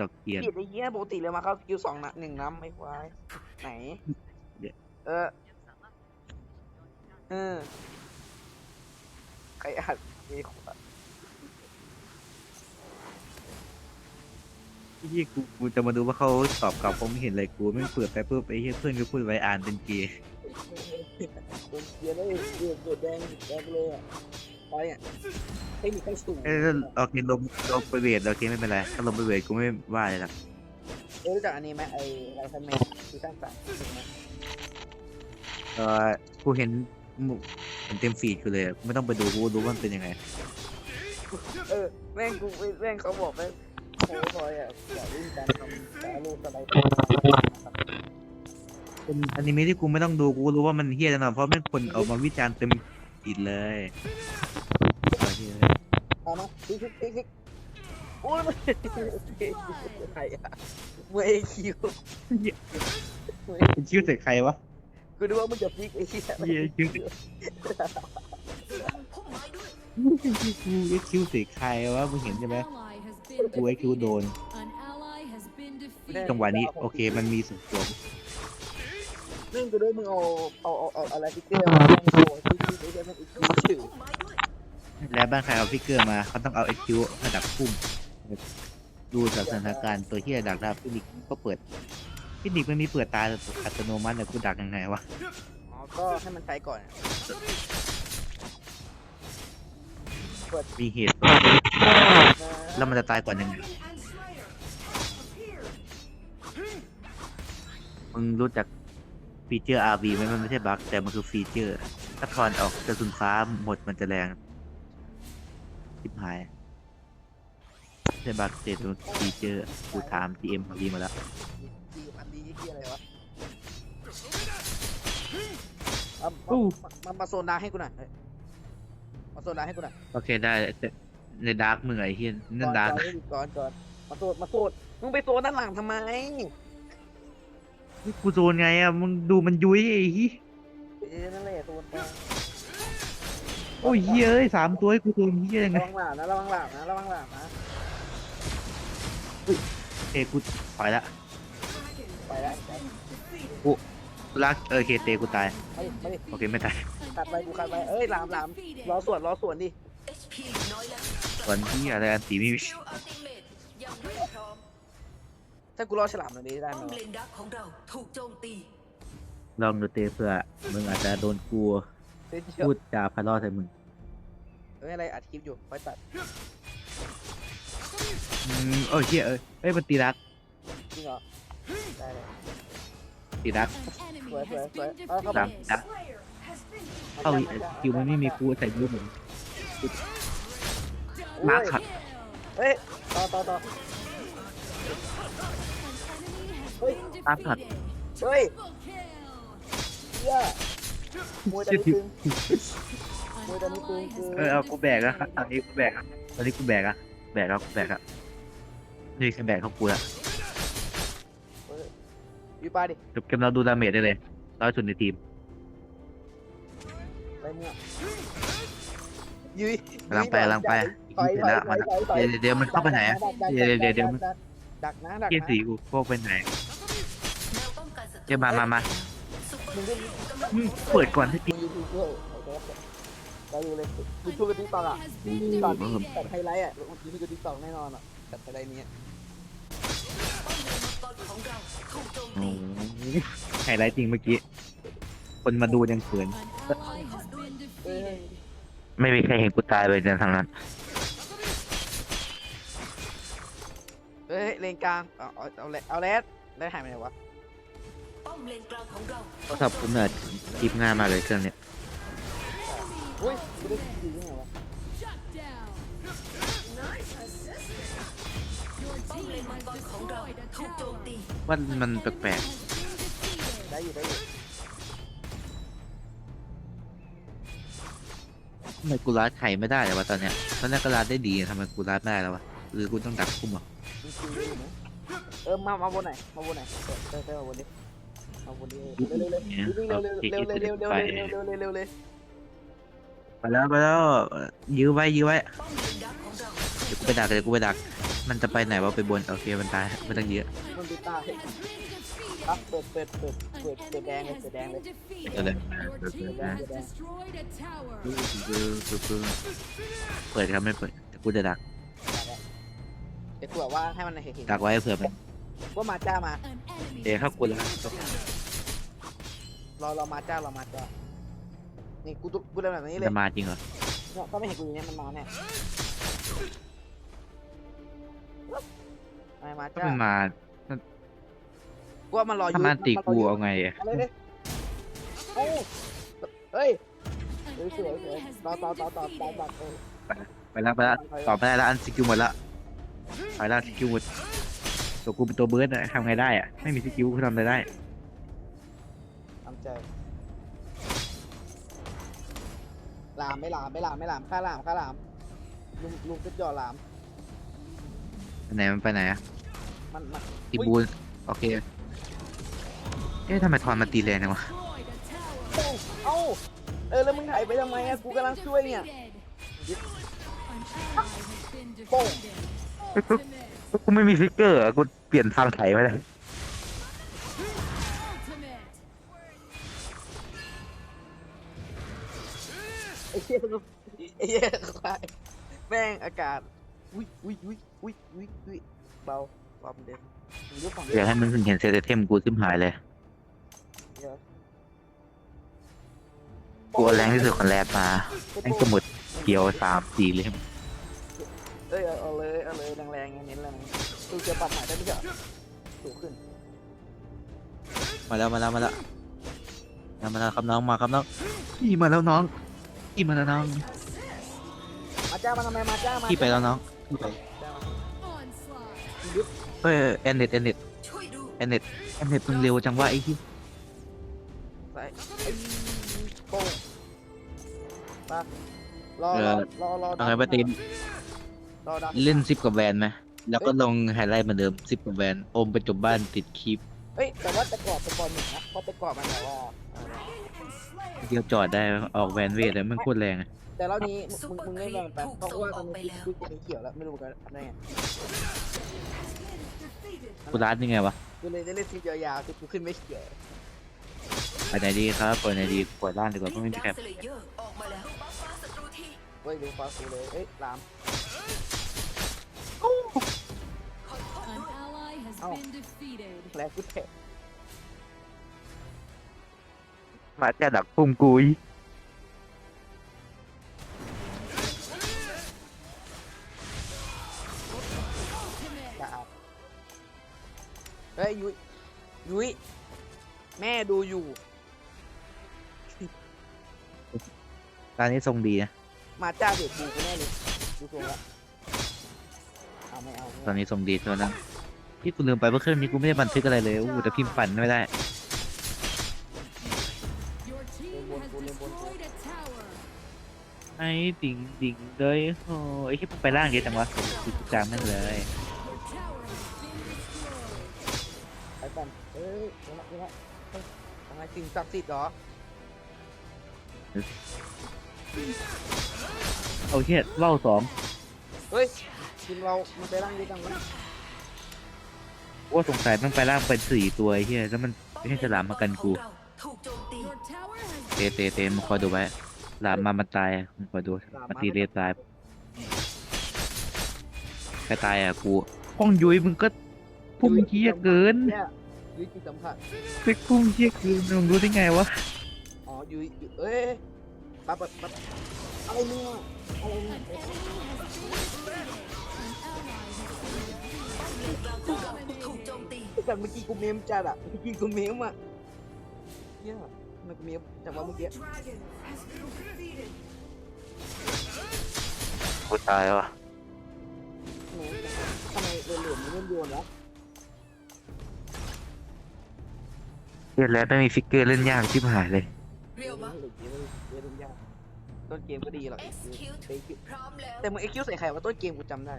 ตอกเกียนผิดไอ้เหี้ยปกติเลยมาเข้าคิวสองนะหนึ่งน้ำไม่ควายไหนเดี๋ยวเออ เออใครอัดมีขวดที่กูกูจะมาดูว่าเขาตอบกลับผมไม่เห็นอะไรกูไม่เปิดไปปุ๊บไอ้เหี้ยเพื่อนก็พูดไว้อ่านเป็นเกย์โดนเกียร์ได้เดือดเดือดแดงแดงเลยอะ ไปอะเทคนิคขั้นสูงเอ้ยโอเคลงลงไปเวทโอเคไม่เป็นไรถ้าลงไปเวทกูไม่ว่าเลยหรอกเออรู้จักอันนี้ไหมไอ้ไรทันแมนซีซั่นสามเออกูเห็นมุเห็นเต็มฟีดกูเลยอะไม่ต้องไปดูกูรู้ว่ามันเป็นยังไงเออแม่งกูแม่งเขาบอกแม่งโค้ชอยอะอยากเล่นการทำแต่ลูกสไลด์เป็นอนิเมะที่กูไม่ต้องดูกูรู้ว่ามันเฮี้ยแน่นอนเพราะแม่งคนเอามาวิจารณ์เต็ม ฟีดเลยเอาเหี้ยเอามาติ๊กติ๊กติ๊กติ๊กโอ้ยมันใครอะเมื่อคิวเป็นชื่อเสกใครวะกูดูว่ามึงจะพลิกไอ้เหี้ยเหี้ยชื่อเสกกูไอ้คิวเสกใครวะมึงเห็นใช่ไหมกูไอ้คิวโดนจังหวะนี้โอเคมันมีสุดตัว แม่งกูดูมึงเอาเอาเอาเอาอะไรพิกเกอร์มาแม่งโอ้ยพลิกพลิกไอ้เหี้ยแม่งอีกชื่อแล้วบ้านใครเอาฟิกเกอร์มาเขาต้องเอาไอ้คิวระดับพุ่มดูสถานการณ์ตัวเฮียดักดาฟินิกก็เปิดฟินิกมันมีเปิดตาอัตโนมัติแต่กูดักยังไงวะอ๋อก็ให้มันใช้ก่อนอะมีเหตุแล้วมันจะตายก่อนยังไงมึงรู้จัก ฟีเจอร์ RV ไหมมันไม่ใช่บั๊กแต่มันคือฟีเจอร์ ถ้าถอนออกกระสุนฟ้าหมดมันจะแรงทิบหายไม่ใช่บั๊กแต่ตัวฟีเจอร์กูถาม GM ของดีมาแล้วดีอันดีที่อะไรวะเอาอู้มามามาโซนดาร์กให้กูหน่อยเฮ้ยมาโซนดาร์กให้กูหน่อยโอเคได้แต่ในดาร์กมึงไอ้เฮียนั่นดาร์กก่อนก่อนก่อนมาโซนมาโซนมึงไปโซนด้านหลังทำไมนี่ กูโซนไงอะมึงดูมันยุ้ยไอ้เหี้ยเอ้ยนั่นแหละโซนไปโอ้ยเหี้ยเอ้ยสามตัวให้กูโซนเหี้ยยังไงระวังหลาบนะระวังหลาบนะระวังหลาบนะเอ้ยกูปล่อยละไปแล้วไปกูรักเออโอเคเตะกูตายไม่ไม่โอเคไม่ตายขัดไปกูขัดไปเอ้ยหลามหลามรอสวนรอสวนดิ HP น้อยแล้วก่อนที่อะไรอันตีไม่มีคิวอัลติ ถ้ากูรอฉลามตรงนี้ได้ไหมป้อมวะเลนดักของเราถูกโจมตี ลองดูเตะเพื่อมึงอาจจะโดนกูเฮ้ยเดี๋ยวพูดจาพะเลาะใส่มึงไม่อะไรอัดคลิปอยู่ค่อยตัดอืมโอ้ยเหี้ยเอ้ยเอ้ยมันตีรักจริงเหรอได้เลย ตีรักสวยสวยสวยเอาเข้าไปรักรักเข้าอีกคิวมันไม่มีกูใส่ยูมึงมาขัดเฮ้ยต่อต่อต่อ เฮ้ยมาขัดเฮ้ยเหี้ยมวยตอนนี้ตึงมวยตอนนี้ตึงคือเออเอากูแบกอะตอนนี้กูแบกอะตอนนี้กูแบกอะแบกแล้วกูแบกอะนี่แค่แบกเขากูละอยู่ปลาดิจบเกมเราดูดาเมจได้เลยร้อยสุดในทีม ไปเนี่ยยุยกำลังไปกำลังไปถอยถอยถอยถอยถอยเดี๋ยวเดี๋ยวมันเข้าไปไหนอะ เดี๋ยวเดี๋ยวเดี๋ยว ดักนะดักเกียนะสีกูพวกไปไหน เดี๋ยวมามามาเปอมึงร์ก็กำลังอืมเปิดก่อนที่จริงมึงยูทูบด้วยเราอยู่เลยยูทูบกับติ๊กต็อกอะตอนตัดไฮไลท์อะยูทูบกับติ๊กต็อกแน่นอนอะตัดไฮไลท์นี้ไฮไลท์จริงเมื่อกี้ คนมาดูยังเขิน เอ้ยไม่มีใครเห็นกูตายเลยในทางนั้นเฮ้ยเลนกลางเอาเอาเอาเลเอาแรดแรดหายไปไหนวะ มเลนกลางของเราโทรศัพท์ผมเนี่ยทิปง่ายมากเลยเครื่องเนี้ยอุ้ยไม่ได้ยิงยังไงวะป้อมเลนมังกรของเราถูกโจมตีว่ามันแปลกได้อยู่ได้อยู่ๆทำไมกูรัดไข่ไม่ได้เลยวะตอนเนี้ยตอนแรกก็รัดได้ดีทำไมกูรัดไม่ได้แล้ววะหรือกูต้องดักพุ่มเหรอมีคิวอยู่นะเออมามาบนไหนมาบนไหนเออเออมาบนดิ มาบนดิเร็วเร็วเนี่ยเร็วเอาเร็วที่เร็วที่เร็วเร็วไปเร็วเร็วเร็วเร็วเร็วเร็วไปแล้วไปแล้วยื้อไว้ยื้อไว้ป้อมเลนดักของเราเดี๋ยวกูไปดักเดี๋ยวกูไปดัก มันจะไปไหนวะไปบนโอเคมันตายมันตั้งเยอะมันไปตายปั๊บเปิดเปิดเปิดเปิดเปิดแดงเลยเปิดแดงเลยเดี๋ยวเลย Your team has destroyed a tower. เปิดครับไม่เปิดแต่กูจะดักเดี๋ยวกูบอกว่าให้มันเห็นเห็นดักไว้เผื่อมันว่ามาจ้ามา An enemy เดี๋ยวเข้ากูแล้ว รอรอมาจ้ารอมาจ้านี่กูกูเล่นแบบนี้เลยจะมาจริงเหรอเนี่ยถ้าไม่เห็นกูอย่างเนี้ยมันมาแน่ไม่มาถ้าจ้ามันมากูว่ามันรออยู่ถ้ามันตีกูเอาไงอะเอาเลยดิเอ้ยเฮ้ย An สวยสวยสวย enemy has ต่อต่อ been ต่อต่อต่อ defeated. ต่อเออไปแล้วไปแล้วตอบไม่ได้แล้วอันสกิลหมดแล้วไปแล้วสกิลหมดตัวกูเป็นตัวเบิร์ดอะทำไงได้อะไม่มีสกิลกูทำอะไรได้ทำ ใจลามไม่ลามไม่ลามไม่ลามฆ่าลามฆ่าลามลุงลุงจะจ่อลาม ไหนมันไปไหนอะมันมันตีบูนโอเค เอ๊ะทำไมทอนมาตีแรงจังวะ Destroyed a tower. เอ้าเอ้าเออแล้วมึงถ่ายไปทำไมอะกูกำลังช่วยเนี่ย Defeated. An ally has been Boom. defeated. Ultimate. กูไม่มีฟิกเกอร์อะกูเปลี่ยนทางไถไม่ได้ Ultimate. ไอ้เหี้ยไอ้เหี้ยควายแม่งอากาศอุ้ยอุ้ยอุ้ยอุ้ยอุ้ยอุ้ยเบาเบาเป็นเด่นมึงยกฝั่งอยากให้มันเห็นเซตเทมกูซิมหายเลยเดี๋ยวกูเอาแรงที่สุดของแลบมาแม่งสมุดเขียวสามสี่เล่มเอ้ยเอาเอาเลยเอาเลยแรงๆไงเน้นแรงดูจะปรับใหม่ได้ไม่ใช่เหรอสูงขึ้นมาแล้วมาแล้วมาแล้วมามาแล้วครับน้องมาครับน้องพี่มาแล้วน้อง พี่มาแล้วน้องมาจ้ามาทำไมมาจ้ามาพี่ไปแล้วน้องพี่ไปจ้ามา Onslaught. เฮ้ยแอนเน็ตแอนเน็ตช่วยดูแอนเน็ตแอนเน็ตมึงเร็วจังวะไอ้ที่ไปไอ้โป้งมารอรอรอรอเอาไงปะตีนรอดันเล่นซิปกับแวนไหมแล้วก็ลงไฮไลท์เหมือนเดิมซิปกับแวนโอมไปจบบ้านติดคลิป เอ้ยแต่ว่าแต่กรอบแต่ก่อนหนึ่งนะเพราะแต่กรอบมันแบบว่าเดียวจอดได้ออกแวนเวทแล้วมันโคตรแรงอะแต่รอบนี้มึงมึงไม่แรงไปเพราะว่าตอนนี้กูเป็นเขียวแล้วไม่รู้กันได้ไงกูร้านยังไงวะกูเลยได้เล่นซียาวๆคือกูขึ้นไม่เขียวไปไหนดีครับไปไหนดีปล่อยล่างดีกว่าเพราะไม่มีดัแคกปสเลเยอร์ออกมาแล้วป้าฟ้าศัตรูทีเว้ยดูฟาสูเลยเอ้ยลาม ally has Ow. been defeated. แรงกูแตะมาจะดักพุ่มกุยจะเอาเฮ้ยยุ้ยยุ้ยแม่ดูอยู่ ตอนนี้ทรงดีนะ มาจ้าเด็ดบูกูแน่เลยดูทรงละเอาไม่เอาตอนนี้ทรงดีตัวนั้น ที่กูลืมไปว่าเครื่องนี้กูไม่ได้บันทึกอะไรเลยอู้แต่พิมพ์ปั่นไม่ได้ Your team has destroyed a tower. ไอ้ดิ่งดิ่งเลยโอ้ไอ้ที่ไปล่างเยอะจังวะกูจางแม่งเลย Your tower has been destroyed. ไปกันเอ้ยเดี๋ยวนะเดี๋ยวนะเฮ้ยทำไมสิ่งศักดิ์สิทธิ์เหรอเอาเชี่ยเล่าสองเฮ้ยทีมเรามันไปร่างเยอะจังวะ ว่าสงสัยมันไปล่างเป็นสี่ตัวไอ้เฮียแล้วมันไม่ให้ฉลามมากันกูถูกโจมตี Your tower has เตเตเตมึงคอยดูไว้ฉลามมามันตายอะมึงคอยดูมาตีเรตายใครตายอะกูห้องยุ้ยมึงก็พุ่งเฮี้ยเกินเนี่ยยุ้ยจิตสัมผัสไปพุ่งเฮี้ยเกินมึงรู้ได้ไงวะอ๋อยุ้ยยุ้ยเอ้ยปั๊บปั๊บปั๊บอะไรเนี่ยอะไรเนี่ย โจมตีแต่เมื่อกี้กูเมมจัดอะเมื่อกี้กูเมมอะเหี้ยมันกูเมมจังหวะเมื่อกี้กูตายวะโอ้โหทำไมเหลือๆมันเล่นโยนวะเฮียแล้วไม่มีฟิกเกอร์เล่นยากชิบหายเลยเรียวมะเหลือเกมเลยเล่นยากต้นเกมก็ดีหรอก execute พร้อมแล้วแต่มึงเอ็กคิวใส่ใครวะต้นเกมกูจำได้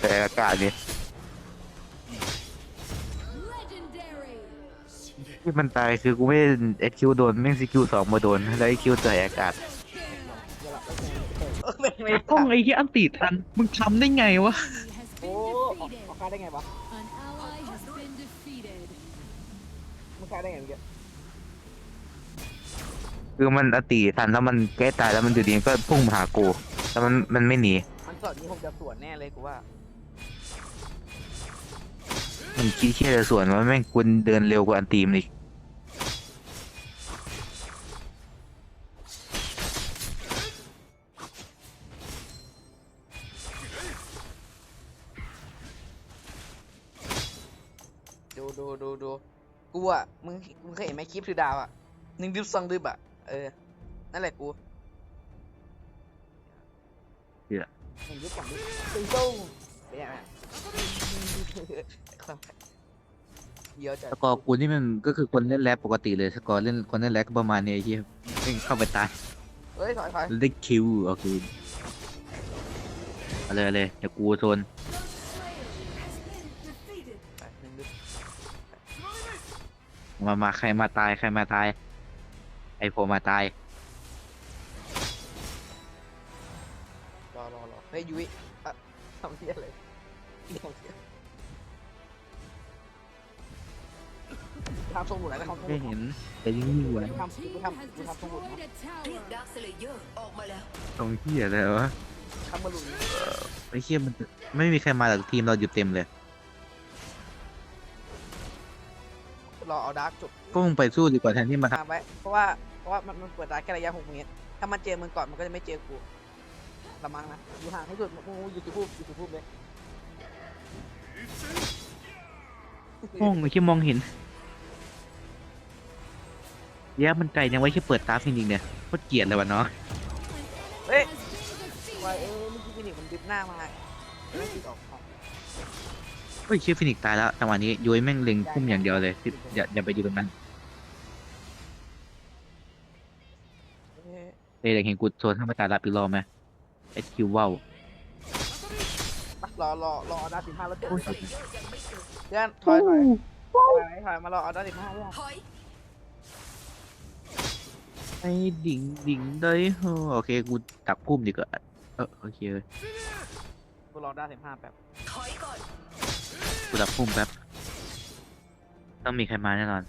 แต่อากาศเนี่ย legendary. ที่มันตายคือกูไม่เอ็กคิวโดนแม่งซีคิวสองมาโดนแล้วเอ็กคิวใส่อากาศเดี๋ยวละแล้วแม่งไม่ไอ้ป้องไอ้ที่อันติทันมึงทำได้ไงวะ Has โอ้ been ออก defeated. ออกค่าได้ไงวะ An ally has been defeated. มึงค่าได้ไงเมื่อกี้คือมันอติทันแล้วมันแก้ตายแล้วมันอยู่ดีก็พุ่งมาหากูแต่มันมันไม่หนีมันสอดนี้ผมจะสวนแน่เลยกูว่า มันคิดแค่จะส่วนว่าแม่งกุนเดินเร็วกว่าอันตีมอีกดูดูดูดูกูอะมึงมึงเคยเห็นไหมคลิปถือดาวอะหนึ่งดิบสองดิบอะเออ นั่นแหละกูหนึ่งดิบสองดิบตึ้งตุ้งเป็นยังไงความ เยอะจัดสกอร์กูนี่มันก็คือคนเล่นแรปปกติเลยสกอร์เล่นคนเล่นแรปก็ประมาณนี้ไอ้เหี้ยแม่งเข้าไปตายเฮ้ยถอยถอยแล้วได้คิวโอเคเอาเลยเอาเลยเดี๋ยวกูโซนไปหนึ่งดิบมามาใครมาตายใครมาตาย ไอโฟมาตายรอรอรอเฮ้ยยุ้ยอะทำเพี้ยอะไรเรื่องเหี้ย ทำทรงหมุนอะไรนะทำทรงหไม่มุนเห็น แต่ยิ่งยิ่งไว้ Your team กูทำ has กูทำสมุด destroyed a เรียก tower. ดาร์คสเลเยอร์ออกมาแล้ว ตรงที่อะไรวะทำมาหลุนไอ้เหี้ยมันไม่มีใครมาจากทีมเราอยู่เต็มเลยรอเอาดาร์กจบก็มึงไปสู้ดีกว่าแทนที่มาทตามไว้เพราะว่าเพราะว่ามันมันเปิดดาร์กแค่ระยะหกเมตรถ้ามันเจอมึงก่อนมันก็จะไม่เจอกูละมังนะอยู่ห่างที่สุดมึงอยู่ที่พูบอยู่ที่พูบเลยำห้องไอ้ที่มองเห็น แย่มันไกลยังไว้แค่เปิดตาฟินิกเนี่ยโคตรเกลียดเลยวะเนาะเฮ้ย Has been ว่า defeated. เอ้ยเมื่อกี้ฟินิกมันดิฟหน้ามาไม่ติดออกของเฮ้ยเชื่อฟินิกตายแล้วจังหวะนี้ยุ้ยแม่งเล็งพุ่มอย่างเดียวเลยที่อย่าอย่าไปอยู่ตรงนั้นเอ้ยเอ้ยอยากเห็นกูโซนข้างไปตายรับอีกรอบไหมไอคิวว่าวไปรอรอรอเอาดาร์กสิบห้าแล้วเจอโอ้ยเพื่อนถอยถอยถอยถอยมารอเอาดาร์กสิบห้าเพื่อนถอย ไอ้ดิ่งดิ่งเลยเฮ้อโอเคกูตักพุ่มดีกว่าเออโอเคเลยกูรอดาร์กสิบห้าแป๊บถอยก่อนกูตักพุ่มแป๊บต้องมีใครมาแน่นอน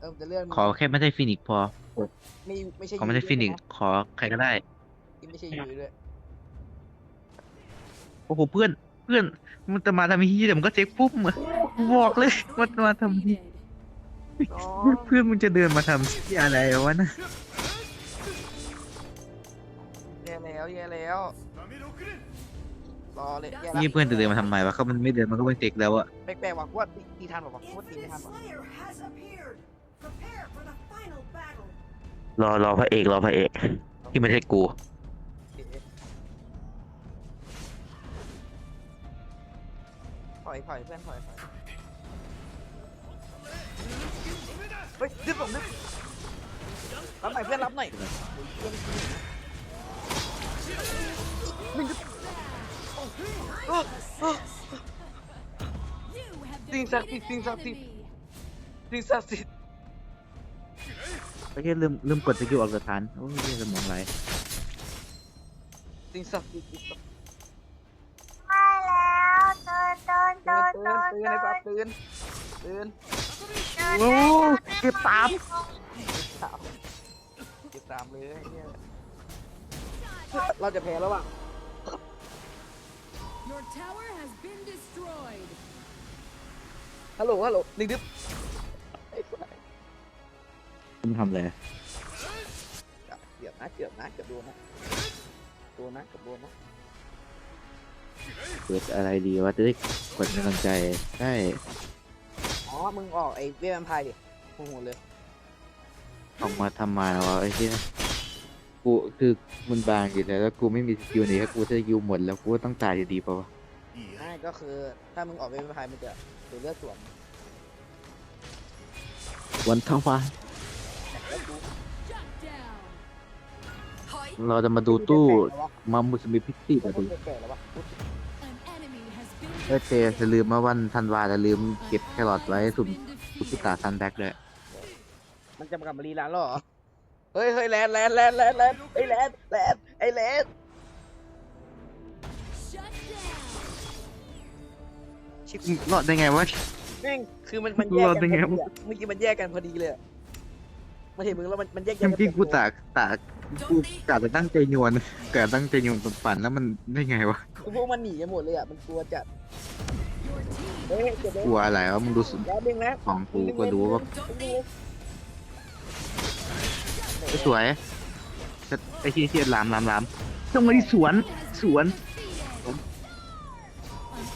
เออจะเลื่อนขอแค่ไม่ใช่ฟินิกซ์พอไม่ไม่ใช่ขอไม่ใช่ฟินิกซ์ขอใครก็ได้ยูไม่ใช่ยูด้วยโอ้โหเพื่อนเพื่อนมันจะมาทำที่แต่มันก็เช็คปุ๊บอะบอกเลยมันมาทำที่ Defeated. อ๋อเพื่อนมึงจะเดินมาทำที่อะไรวะนะแย่แล้วแย่แล้วรอเลยแย่นี่แล้วเพื่อนจะเดินมาทำไมวะเขามันไม่เดินมันก็ไม่เช็คแล้วอะแปลกๆว่ะกูว่าตีตีทันป่ะวะกูว่าตีไม่ทันป่ะ Slayer has appeared. Prepare for the final battle. รอรอพระเอกรอพระเอก ที่ไม่ใช่กู ถอยถอยเพื่อนถอยถอยเฮ้ยดึบผมดึบรับหน่อยเพื่อนรับหน่อย หนึ่งดึบโอ้โอ้โอ้ You have Things are- defeated things an are- enemy. สิ่งศักดิ์สิทธิ์ไอ้แค่ลืมลืมกดสกิลออกสถานโอ้ยเหี้ยสมองไหลสิ่งศักดิ์สิทธิ์มาแล้วตื่นตื่นตื่ตื่นนตื่ตื่นนตื่นตื่นไอ้ปัดตื่นตื่นโอ้เก็บตามสามเก็บสามเลยเนี่ย เราจะแพ้แล้วอะ Your tower has been destroyed. ฮัลโหลฮัลโหลหนึ่งดึบไอ้สัสมึงทำอะไรเกือบนะเกือบนะเกือบโดนนะโดนนะเกือบโดนนะเปิดอะไรดีวะจะได้กดกำลังใจใช่อ๋อมึงออกไอ้เวมไพร์ดิโอ้โหเลย ออกมาทำมาแล้วะไอ้ที่ กูคือมันบางอยู่แล้วแล้วกูไม่มีสกิลไหนถ้ากูจะสกิลหมดแล้วกูก็ต้องตายอยู่ดีเปล่าวะไม่ก็คือถ้ามึงออกเวมไพร์มันจะเสียเลือดส่วนวันเท่าฟ้าแล้วกู Shut down. ถอยเราจะมาดูตู้มามุสมิพิกซี่กูกันดูแก่แล้ววะ An enemy has been เออเจจะลืมมาวันธันวาจะลืม An เก็บแครอท ally ไว้ has สุ่ม been กุชิ defeated. ตาซันแบ็กด้วยมันจะมากลับมารีร้านแล้วเหรอ เฮ้ยเฮ้ยแลนแลนแลนแลนแลนไอ้แลนแลนไอ้แลนชิครอดได้ไงวะ นี่คือมันมันแยกกันพอดีอะเมื่อกี้มันแยกกันพอดีเลยมันเห็นมึงแล้วมันมันแยกแยกันพี่กูตากตากกูกะจะตั้งใจโยนกะตั้งใจโยนตอนฝันแล้วมันได้ไงวะกูพวกมันหนีกันหมดเลยอะมันกลัวจัดเฮ้กลัวอะไรวะมึงดูสุดของกูก็ดูว่า สวยแต่ไอ้ที่ที่ลามลามลามต้องมาที่สวนสวน An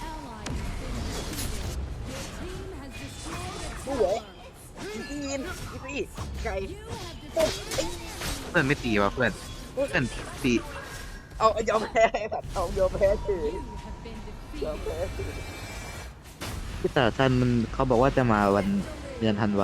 ally has been defeated. Your team has destroyed a สวย tower. อีจีนอีซี่ไก่ You have defeated เพื่อนไม่ตีวะเพื่อนเพื่อนตีเอายอมแพ้ไอ้สัตว์เอายอมแพ้เฉย You have been ยอม defeated. แพ้เฉยพี่ตาท่านมันเขาบอกว่าจะมาวันเดือนธันวา